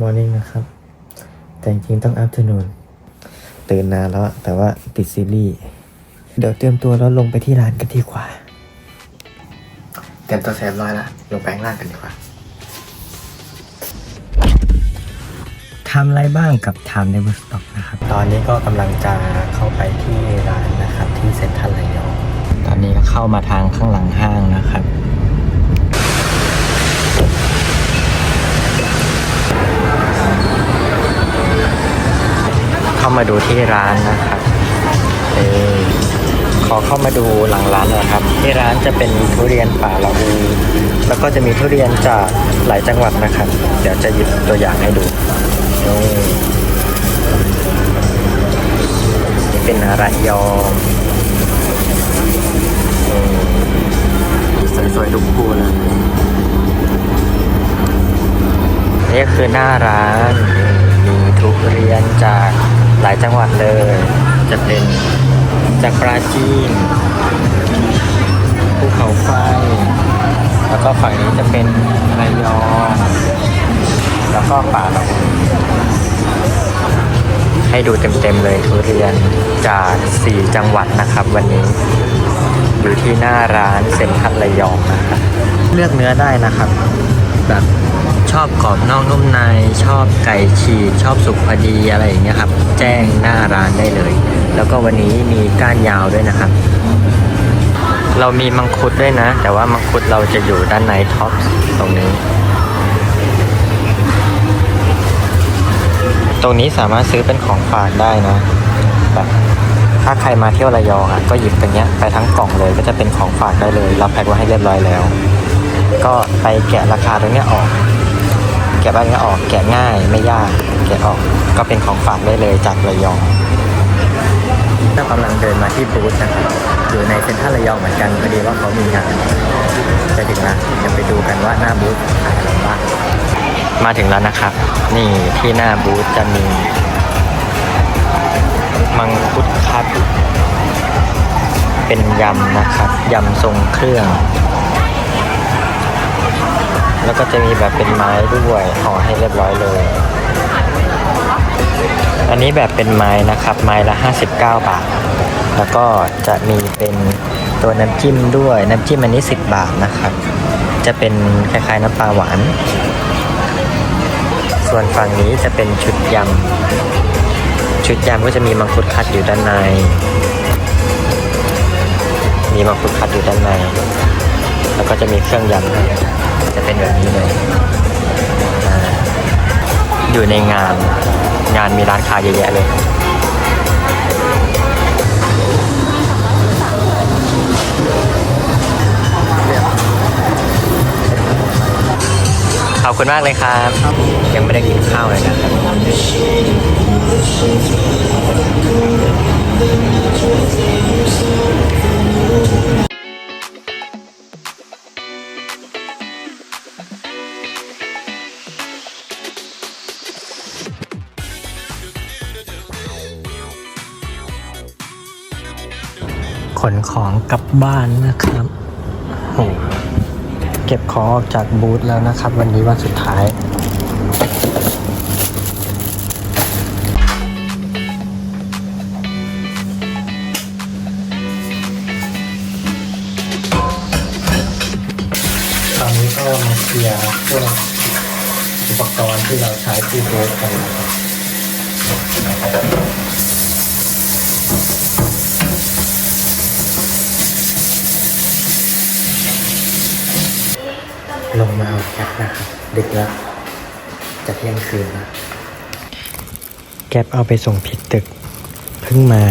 มอร์นิ่งนะครับ แต่จริงๆต้อง afternoon ตื่นนานแล้วอะแต่ว่าติดซีรีส์เดี๋ยวเตรียมตัวแล้วลงไปที่ร้านกันดีกว่า เตรียมตัวเสร็จเรียบร้อยแล้วลงไปข้างล่างกันดีกว่าทำอะไรบ้างกับ Time Never Stop นะครับ ตอนนี้ก็กำลังจะเข้าไปที่ร้านนะครับที่เซ็นทรัลระยองตอนนี้ก็เข้ามาทางข้างหลังห้างนะครับ มาดูที่ร้านนะครับเออขอเข้ามาดูหลังร้านหนะครับ ที่ร้านจะเป็นทุเรียนป่าละอูแล้วก็จะมีทุเรียนจากหลายจังหวัดนะครับ เดี๋ยวจะหยิบตัวอย่างให้ดูนี่นี่เป็นระยองอืมสวยๆทุกคู่เลยนี่คือหน้าร้าน จังหวัดเลย จะเป็นจากปราจีนภูเขาไฟ แล้วก็ฝั่งนี้จะเป็นระยองแล้วก็ป่าละอูให้ดูเต็มๆเลยทุเรียนจาก 4 จังหวัดนะครับวันนี้ อยู่ที่หน้าร้านเซ็นทรัลระยองนะครับเลือกเนื้อได้นะครับแบบ ชอบกรอบนอกนุ่มใน ชอบไก่ฉีกชอบสุกพอดีอะไรอย่างเงี้ยครับ แจ้งหน้าร้านได้เลย แล้วก็วันนี้มีก้านยาวด้วยนะครับ เรามีมังคุดด้วยนะ แต่ว่ามังคุดเราจะอยู่ด้านในท็อปตรงนี้ ตรงนี้สามารถซื้อเป็นของฝากได้นะแบบถ้าใครมาเที่ยวระยองอะก็หยิบตรงเนี้ยไปทั้งกล่องเลยก็จะเป็นของฝากได้เลย เรับแพ็คไว้ให้เรียบร้อยแล้ว ก็ไปแกะราคาตรงเนี้ยออก แกะใบเนี้ยออกแกะง่ายไม่ยากแกะออกก็เป็นของฝากได้เลยจากระยองก็กำลังเดินมาที่บูธนะครับอยู่ในเซ็นทรัลระยองเหมือนกันพอดีว่าเขามีงานจะถึงแล้วเดี๋ยวไปดูกันว่าหน้าบูธขายอะไรบ้างมาถึงแล้วนะครับ นี่ที่หน้าบูธจะมีมังคุดคัดเป็นยำนะครับยำทรงเครื่อง แล้วก็จะมีแบบเป็นไม้ด้วยห่อให้เรียบร้อยเลย อันนี้แบบเป็นไม้นะครับ ไม้ละ 59 บาท แล้วก็จะมีเป็นตัวน้ำจิ้มด้วย น้ำจิ้มอันนี้ 10 บาทนะครับ จะเป็นคล้ายๆน้ำปลาหวาน ส่วนฝั่งนี้จะเป็นชุดยำ ชุดยำก็จะมีมังคุดคัดอยู่ด้านใน มีมังคุดคัดอยู่ด้านใน แล้วก็จะมีเครื่องยำ แบบนี้เลยอยู่ในงาน งานมีร้านค้าเยอะแยะเลยขอบคุณมากเลยครับ ยังไม่ได้กินข้าวเลยนะครับ นของกลับบ้านนะครับโหเก็บของออกจากบูธแล้วนะครับ วันนี้วันสุดท้ายตอนนี้ก็มาเคลียร์พวกอุปกรณ์ที่เราใช้ที่บูธกันนะครับ ลงมาเอาแก๊ปนะครับดึกแล้วจะเที่ยงคืนแล้วแก๊ปเอาไปส่งผิดตึก เพิ่งมา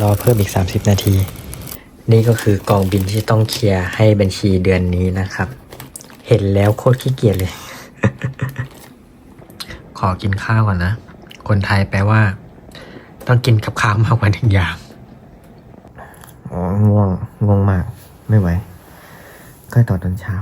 รอเพิ่มอีก 30 นาที นี่ก็คือกองบินที่ต้องเคลียร์ให้บัญชีเดือนนี้นะครับ เห็นแล้วโคตรขี้เกียจเลย ขอกินข้าวก่อนนะ คนไทยแปลว่า ต้องกินกับข้าวมากกว่าหนึ่งอย่างอ๋อง่วงง่วงมาก ไม่ไหวก็ต่อตอนเช้า